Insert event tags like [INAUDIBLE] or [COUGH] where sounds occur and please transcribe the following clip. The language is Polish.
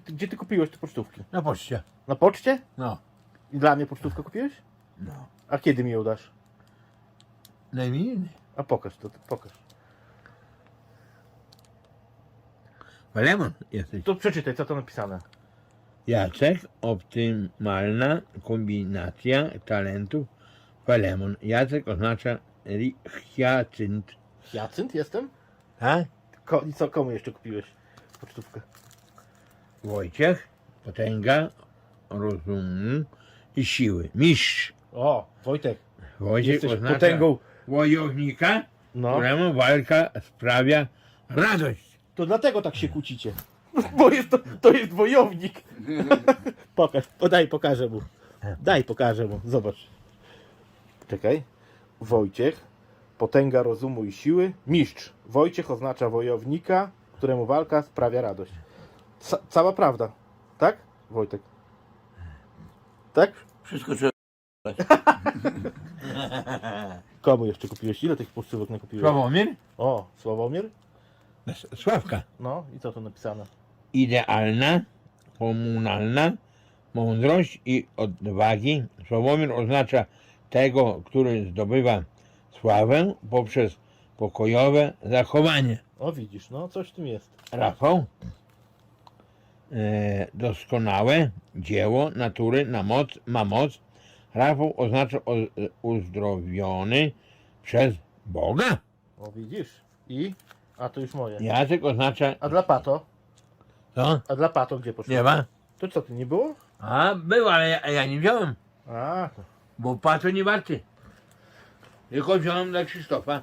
Ty- Gdzie ty kupiłeś te pocztówki? Na poczcie. Na poczcie? No. I dla mnie pocztówkę kupiłeś? No. A kiedy mi ją dasz? Na imieniny. A pokaż to, to pokaż. Lemon jesteś. To przeczytaj, co to napisane. Jacek, optymalna kombinacja talentów. Falemon. Jacek oznacza ri- hyacynt. Jacynt jestem? Tak? Ko I co, komu jeszcze kupiłeś pocztówkę? Wojciech, potęga rozumu i siły. Mistrz. O, Wojtek, Wojciech jesteś oznacza potęgą. wojownika, No, któremu walka sprawia radość. to dlatego tak się kłócicie. [LAUGHS] Bo jest to, to jest wojownik. [LAUGHS] Pokaż, o, daj, pokażę mu. Daj, pokażę mu, zobacz. Czekaj. Wojciech, potęga rozumu i siły. Mistrz. Wojciech oznacza wojownika, któremu walka sprawia radość. Ca cała prawda, tak? Wojtek. Tak? Wszystko trzeba. [LAUGHS] Komu jeszcze kupiłeś? Ile tych pocztówek nakupiłeś? Sławomir? O, Sławomir? Sławka. No i co tu napisane? Idealna, komunalna, mądrość i odwagi. Sławomir oznacza tego, który zdobywa sławę poprzez pokojowe zachowanie. O widzisz, no coś w tym jest. Rafał. E, doskonałe dzieło natury na moc, ma moc. Rafał oznacza o, uzdrowiony przez Boga. O widzisz. I? A to już moje. Jacek oznacza. A dla Pato? Co? A dla Pato gdzie poszło? Nie ma? To co, ty nie było? A, był, ale ja, ja nie wziąłem, A, bo patrz nie warty. Tylko wziąłem dla Krzysztofa.